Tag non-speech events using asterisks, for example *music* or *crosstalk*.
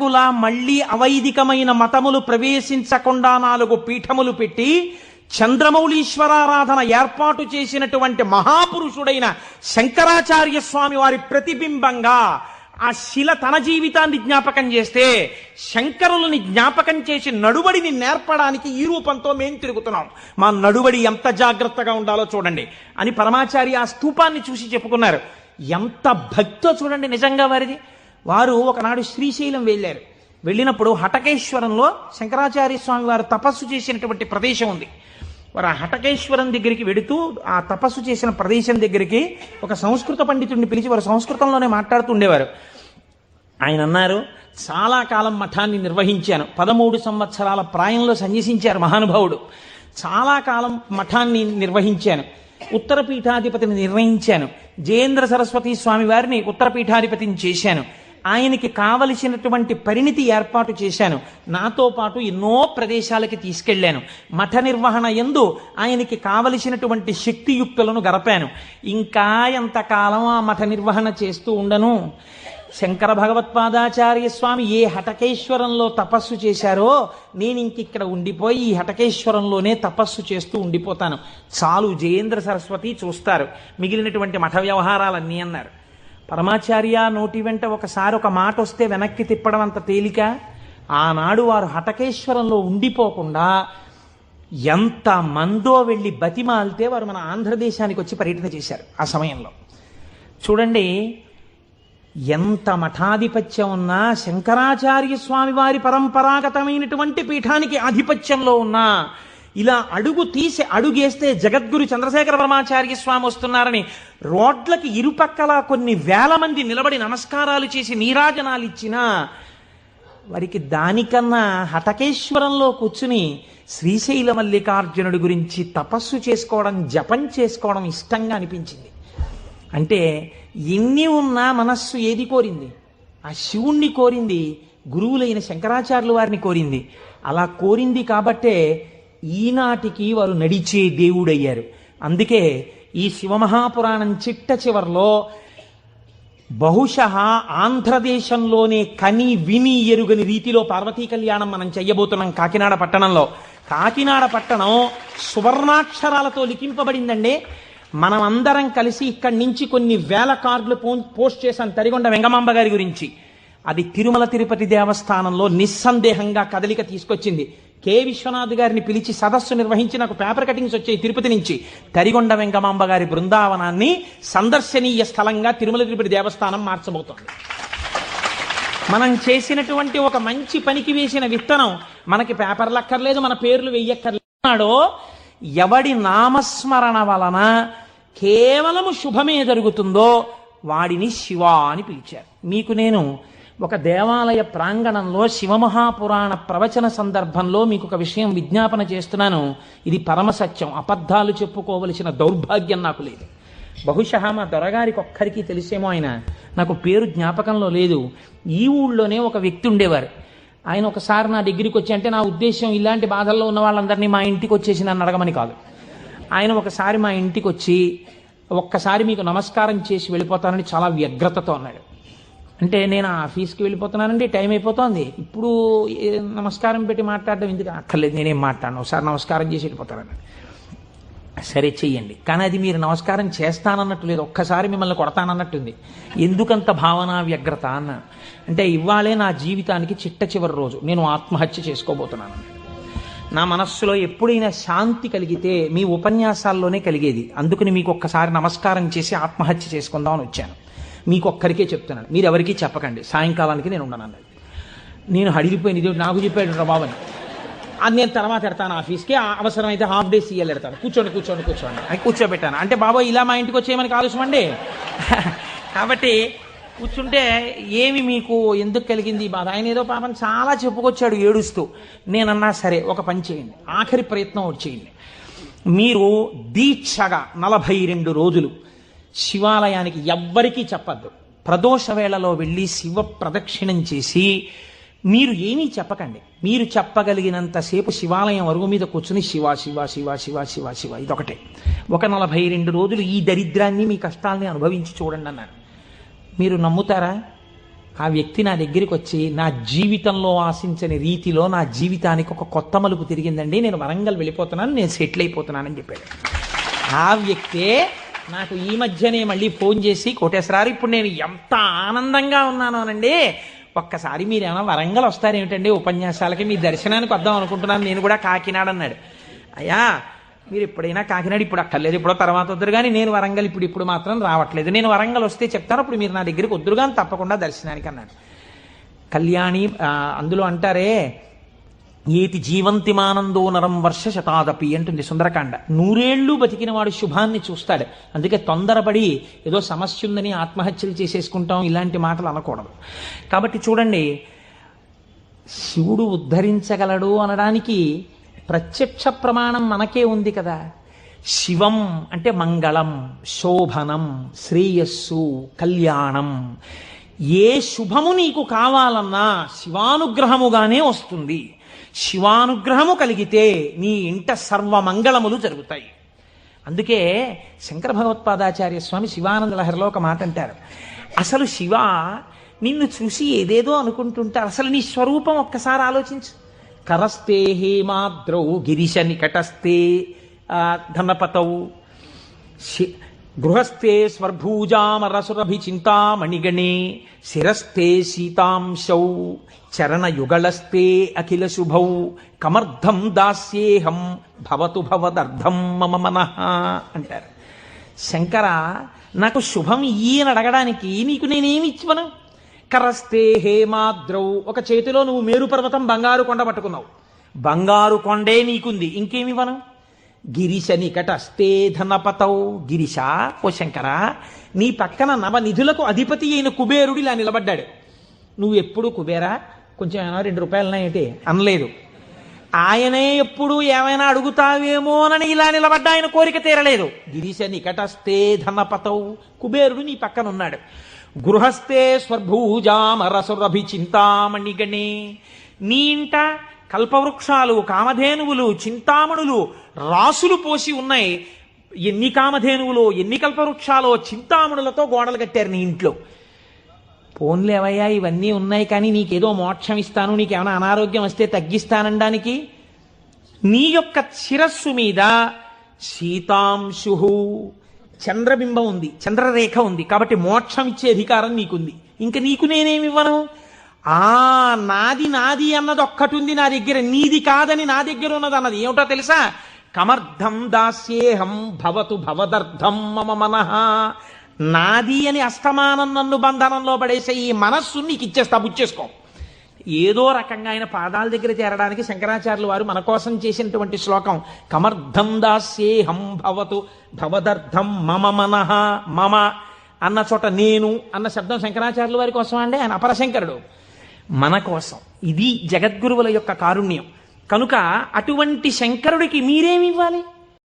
గులా మళ్ళీ అవైదికమైన మతములు ప్రవేశించకుండా నాలుగు పీఠములు పెట్టి చంద్రమౌళీశ్వరారాధన ఏర్పాటు చేసినటువంటి మహాపురుషుడైన శంకరాచార్య స్వామి వారి ప్రతిబింబంగా ఆ శిల తన జీవితాన్ని జ్ఞాపకం చేస్తే శంకరులని జ్ఞాపకం చేసి నడువడిని నేర్పడానికి ఈ రూపంతో మేం తిరుగుతున్నాం. మా నడువడి ఎంత జాగ్రత్తగా ఉండాలో చూడండి. అని పరమాచార్య ఆ స్తూపాన్ని చూసి చెప్పుకున్నారు. ఎంత భక్తో చూడండి నిజంగా వారిది. వారు ఒకనాడు శ్రీశైలం వెళ్ళారు. వెళ్ళినప్పుడు హటకేశ్వరంలో శంకరాచార్య స్వామి వారు తపస్సు చేసినటువంటి ప్రదేశం ఉంది. వారు ఆ హటకేశ్వరం దగ్గరికి వెడుతూ ఆ తపస్సు చేసిన ప్రదేశం దగ్గరికి ఒక సంస్కృత పండితుడిని పిలిచి వారు సంస్కృతంలోనే మాట్లాడుతూ ఉండేవారు. ఆయన అన్నారు చాలా కాలం మఠాన్ని నిర్వహించాను. పదమూడు సంవత్సరాల ప్రాయంలో సన్యసించారు మహానుభావుడు. చాలా కాలం మఠాన్ని నిర్వహించాను. ఉత్తర పీఠాధిపతిని నిర్ణయించాను. జయేంద్ర సరస్వతి స్వామి వారిని ఉత్తర పీఠాధిపతిని చేశాను. ఆయనకి కావలసినటువంటి పరిణితి ఏర్పాటు చేశాను. నాతో పాటు ఎన్నో ప్రదేశాలకి తీసుకెళ్ళాను మఠ నిర్వహణ ఎందు ఆయనకి కావలసినటువంటి శక్తియుక్తులను గడపాను. ఇంకా ఎంతకాలం ఆ మఠ నిర్వహణ చేస్తూ ఉండను? శంకర భగవత్పాదాచార్య స్వామి ఏ హటకేశ్వరంలో తపస్సు చేశారో నేను ఇంకిక్కడ ఉండిపోయి ఈ హటకేశ్వరంలోనే తపస్సు చేస్తూ ఉండిపోతాను. చాలు జయేంద్ర సరస్వతి చూస్తారు. మిగిలినటువంటి మఠ వ్యవహారాలన్నీ అన్నారు. పరమాచార్య నోటి వెంట ఒకసారి ఒక మాట వస్తే వెనక్కి తిప్పడం అంత తేలిక? ఆనాడు వారు హటకేశ్వరంలో ఉండిపోకుండా ఎంత మందో వెళ్ళి బతిమాలితే వారు మన ఆంధ్రదేశానికి వచ్చి పర్యటన చేశారు ఆ సమయంలో. చూడండి ఎంత మఠాధిపత్యం ఉన్నా శంకరాచార్య స్వామి వారి పరంపరాగతమైనటువంటి పీఠానికి ఆధిపత్యంలో ఉన్నా ఇలా అడుగు తీసి అడుగేస్తే జగద్గురు చంద్రశేఖర బ్రహ్మాచార్య స్వామి వస్తున్నారని రోడ్లకి ఇరుపక్కల కొన్ని వేల మంది నిలబడి నమస్కారాలు చేసి నీరాజనాలు ఇచ్చినా వారికి దానికన్నా హటకేశ్వరంలో కూర్చుని శ్రీశైల మల్లికార్జునుడి గురించి తపస్సు చేసుకోవడం జపం చేసుకోవడం ఇష్టంగా అనిపించింది. అంటే ఎన్ని ఉన్నా మనస్సు ఏది కోరింది? ఆ శివుణ్ణి కోరింది గురువులైన శంకరాచార్యులు వారిని కోరింది. అలా కోరింది కాబట్టే ఈనాటికి వారు నడిచే దేవుడయ్యారు. అందుకే ఈ శివమహాపురాణం చిట్ట చివరిలో బహుశ ఆంధ్రదేశంలోనే కని విని ఎరుగని రీతిలో పార్వతీ కళ్యాణం మనం చెయ్యబోతున్నాం కాకినాడ పట్టణంలో. కాకినాడ పట్టణం సువర్ణాక్షరాలతో లిఖింపబడిందండి. మనం అందరం కలిసి ఇక్కడి నుంచి కొన్ని వేల కార్డులు పో- పోస్ట్ చేశాం తరిగొండ వెంగమాంబ గారి గురించి. అది తిరుమల తిరుపతి దేవస్థానంలో నిస్సందేహంగా కదలిక తీసుకొచ్చింది. కె. విశ్వనాథ్ గారిని పిలిచి సదస్సు నిర్వహించి నాకు పేపర్ కటింగ్స్ వచ్చాయి తిరుపతి నుంచి. తరిగొండ వెంకమాంబ గారి బృందావనాన్ని సందర్శనీయ స్థలంగా తిరుమల తిరుపతి దేవస్థానం మార్చబోతోంది. మనం చేసినటువంటి ఒక మంచి పనికి వేసిన విత్తనం మనకి పేపర్లు అక్కర్లేదు మన పేర్లు వెయ్యక్కర్లేదో ఎవడి నామస్మరణ వలన కేవలము శుభమే జరుగుతుందో వాడిని శివ అని పిలిచారు. మీకు నేను ఒక దేవాలయ ప్రాంగణంలో శివమహాపురాణ ప్రవచన సందర్భంలో మీకు ఒక విషయం విజ్ఞాపన చేస్తున్నాను. ఇది పరమసత్యం అబద్ధాలు చెప్పుకోవలసిన దౌర్భాగ్యం నాకు లేదు. బహుశా మా దొరగారికి ఒక్కరికి తెలిసేమో ఆయన. నాకు పేరు జ్ఞాపకంలో లేదు. ఈ ఊళ్ళోనే ఒక వ్యక్తి ఉండేవారు. ఆయన ఒకసారి నా దగ్గరికి వచ్చి అంటే నా ఉద్దేశం ఇలాంటి బాధల్లో ఉన్న వాళ్ళందరినీ మా ఇంటికి వచ్చేసి నన్ను అడగమని కాదు. ఆయన ఒకసారి మా ఇంటికి వచ్చి ఒక్కసారి మీకు నమస్కారం చేసి వెళ్ళిపోతానని చాలా వ్యగ్రతతో అన్నాడు. అంటే నేను ఆ ఆఫీస్కి వెళ్ళిపోతున్నానండి టైం అయిపోతోంది. ఇప్పుడు నమస్కారం పెట్టి మాట్లాడడం ఎందుకు అక్కర్లేదు నేనేం మాట్లాడను. ఒకసారి నమస్కారం చేసి వెళ్ళిపోతానన్నాడు సరే చెయ్యండి. కానీ అది మీరు నమస్కారం చేస్తానన్నట్టు లేదు. ఒక్కసారి మిమ్మల్ని కొడతానన్నట్టుంది. ఎందుకంత భావన వ్యగ్రత అన్న. అంటే ఇవాళే నా జీవితానికి చిట్ట చివరి రోజు. నేను ఆత్మహత్య చేసుకోబోతున్నాను నా మనస్సులో ఎప్పుడైనా శాంతి కలిగితే మీ ఉపన్యాసాల్లోనే కలిగేది. అందుకని మీకు ఒక్కసారి నమస్కారం చేసి ఆత్మహత్య చేసుకుందామని వచ్చాను. మీకు ఒక్కరికే చెప్తున్నాను. మీరు ఎవరికీ చెప్పకండి సాయంకాలానికి నేను ఉండను అన్నది. నేను హడిలిపోయిన ఇది నాకు చెప్పాడు రా బాబని అది నేను తర్వాత పెడతాను ఆఫీస్కి. అవసరమైతే హాఫ్ డే సీఎల్ పెడతాను. కూర్చోండి కూర్చోండి కూర్చోండి. అది కూర్చోబెట్టాను. అంటే బాబా ఇలా మా ఇంటికి వచ్చేయమని ఆలోచన *laughs* కాబట్టి కూర్చుంటే ఏమి మీకు ఎందుకు కలిగింది బాధ? ఆయన ఏదో పాపం చాలా చెప్పుకొచ్చాడు ఏడుస్తూ. నేనన్నా సరే ఒక పని చేయండి. ఆఖరి ప్రయత్నం వచ్చేయండి చేయండి. మీరు దీక్షగా నలభై రెండు రోజులు శివాలయానికి ఎవ్వరికీ చెప్పద్దు. ప్రదోష వేళలో వెళ్ళి శివ ప్రదక్షిణం చేసి మీరు ఏమీ చెప్పకండి. మీరు చెప్పగలిగినంతసేపు శివాలయం అరుగు మీద కూర్చుని శివ శివ శివ శివ శివ శివ ఇదొకటే. ఒక నలభై రెండు రోజులు ఈ దరిద్రాన్ని మీ కష్టాల్ని అనుభవించి చూడండి అన్నాను మీరు నమ్ముతారా? ఆ వ్యక్తి నా దగ్గరికి వచ్చి నా జీవితంలో ఆశించని రీతిలో నా జీవితానికి ఒక కొత్త మలుపు తిరిగిందండి. నేను వరంగల్ వెళ్ళిపోతున్నాను నేను సెటిల్ అయిపోతున్నానని చెప్పాడు. ఆ వ్యక్తే నాకు ఈ మధ్యనే మళ్ళీ ఫోన్ చేసి కోటేశ్వరారు ఇప్పుడు నేను ఎంత ఆనందంగా ఉన్నాను అనండి. ఒక్కసారి మీరేమైనా వరంగల్ వస్తారేమిటండి ఉపన్యాసాలకి? మీ దర్శనానికి వద్దాం అనుకుంటున్నాను. నేను కూడా కాకినాడ అన్నాడు. అయ్యా మీరు ఎప్పుడైనా కాకినాడ ఇప్పుడు అక్కర్లేదు ఇప్పుడో తర్వాత వద్దురు కానీ నేను వరంగల్ ఇప్పుడు ఇప్పుడు మాత్రం రావట్లేదు. నేను వరంగల్ వస్తే చెప్తాను అప్పుడు మీరు నా దగ్గరికి వద్దురు కానీ తప్పకుండా దర్శనానికి అన్నాడు. కళ్యాణి అందులో అంటారే ఏతి జీవంతిమానందో నరం వర్ష శతాదపి అంటుంది సుందరకాండ. నూరేళ్ళు బతికిన వాడు శుభాన్ని చూస్తాడు. అందుకే తొందరపడి ఏదో సమస్య ఉందని ఆత్మహత్యలు చేసేసుకుంటాం ఇలాంటి మాటలు అనకూడదు. కాబట్టి చూడండి శివుడు ఉద్ధరించగలడు అనడానికి ప్రత్యక్ష ప్రమాణం మనకే ఉంది కదా. శివం అంటే మంగళం శోభనం శ్రేయస్సు కళ్యాణం. ఏ శుభము నీకు కావాలన్నా శివానుగ్రహముగానే వస్తుంది. శివానుగ్రహము కలిగితే నీ ఇంట సర్వమంగళములు జరుగుతాయి. అందుకే శంకర భగవత్పాదాచార్య స్వామి శివానంద లహరిలో ఒక మాట అంటారు. అసలు శివ నిన్ను చూసి ఏదేదో అనుకుంటుంటారు అసలు నీ స్వరూపం ఒక్కసారి ఆలోచించు. కరస్తే హేమాద్రౌ గిరిశ నికటస్తే ఆ, ధనపతౌ. శి- గృహస్థే స్వర్భూజామరసురభి చింతామణిగణే శిరస్థే సీతాంశౌ చరణయుగళస్తే అఖిల శుభౌ కమర్థం దాస్యేహం భవతు భవదర్థం మమ మనః అంటారు. శంకర నాకు శుభం ఈయన అడగడానికి నీకు నేనేమి ఇచ్చువను? కరస్తే హేమాద్రౌ ఒక చేతిలో నువ్వు మేరు పర్వతం బంగారు కొండ పట్టుకున్నావు. బంగారు కొండే నీకుంది ఇంకేమివ్వను? గిరిశ నికటస్తే ధనపతౌ. గిరిశ ఓ శంకర నీ పక్కన నవనిధులకు అధిపతి అయిన కుబేరుడు ఇలా నిలబడ్డాడు. నువ్వు ఎప్పుడు కుబేరా? కొంచెం ఏమైనా రెండు రూపాయలు ఏంటి అనలేదు. ఆయనే ఎప్పుడు ఏమైనా అడుగుతావేమోనని ఇలా నిలబడ్డా ఆయన కోరిక తీరలేదు. గిరిశ నికటస్తే ధనపతౌ. కుబేరుడు నీ పక్కన ఉన్నాడు గృహస్థే స్వర్భూజామరసురభి చింతామణిగణే నీ ఇంట కల్పవృక్షాలు కామధేనువులు చింతామణులు రాసులు పోసి ఉన్నాయి. ఎన్ని కామధేనువులు ఎన్ని కల్పవృక్షాలో చింతామణులతో గోడలు కట్టారు నీ ఇంట్లో? పోన్లేవయ్యా ఇవన్నీ ఉన్నాయి కానీ నీకేదో మోక్షం ఇస్తాను నీకేమైనా అనారోగ్యం వస్తే తగ్గిస్తానడానికి. నీ యొక్క శిరస్సు మీద సీతాంశు చంద్రబింబం ఉంది చంద్రరేఖ ఉంది. కాబట్టి మోక్షం ఇచ్చే అధికారం నీకుంది. ఇంకా నీకు నేనేమివ్వను? ఆ నాది నాది అన్నది ఒక్కటుంది నా దగ్గర. నీది కాదని నా దగ్గర ఉన్నది అన్నది. ఏమిటో తెలుసా? కమర్థం దాస్యేహం భవతు భవదర్థం మమ మనః. నాది అని అస్తమానం నన్ను బంధనంలో పడేసే ఈ మనస్సు నీకు ఇచ్చేస్తా బుచ్చేసుకో. ఏదో రకంగా ఆయన పాదాల దగ్గర చేరడానికి శంకరాచార్యులు వారు మన కోసం చేసినటువంటి శ్లోకం. కమర్థం దాస్యేహం భవతు భవదర్థం మమ మనః. మమ అన్న చోట నేను అన్న శబ్దం శంకరాచార్యుల వారి కోసం అండి? ఆయన అపరశంకరుడు. మన కోసం. ఇది జగద్గురువుల యొక్క కారుణ్యం. కనుక అటువంటి శంకరుడికి మీరేమి ఇవ్వాలి?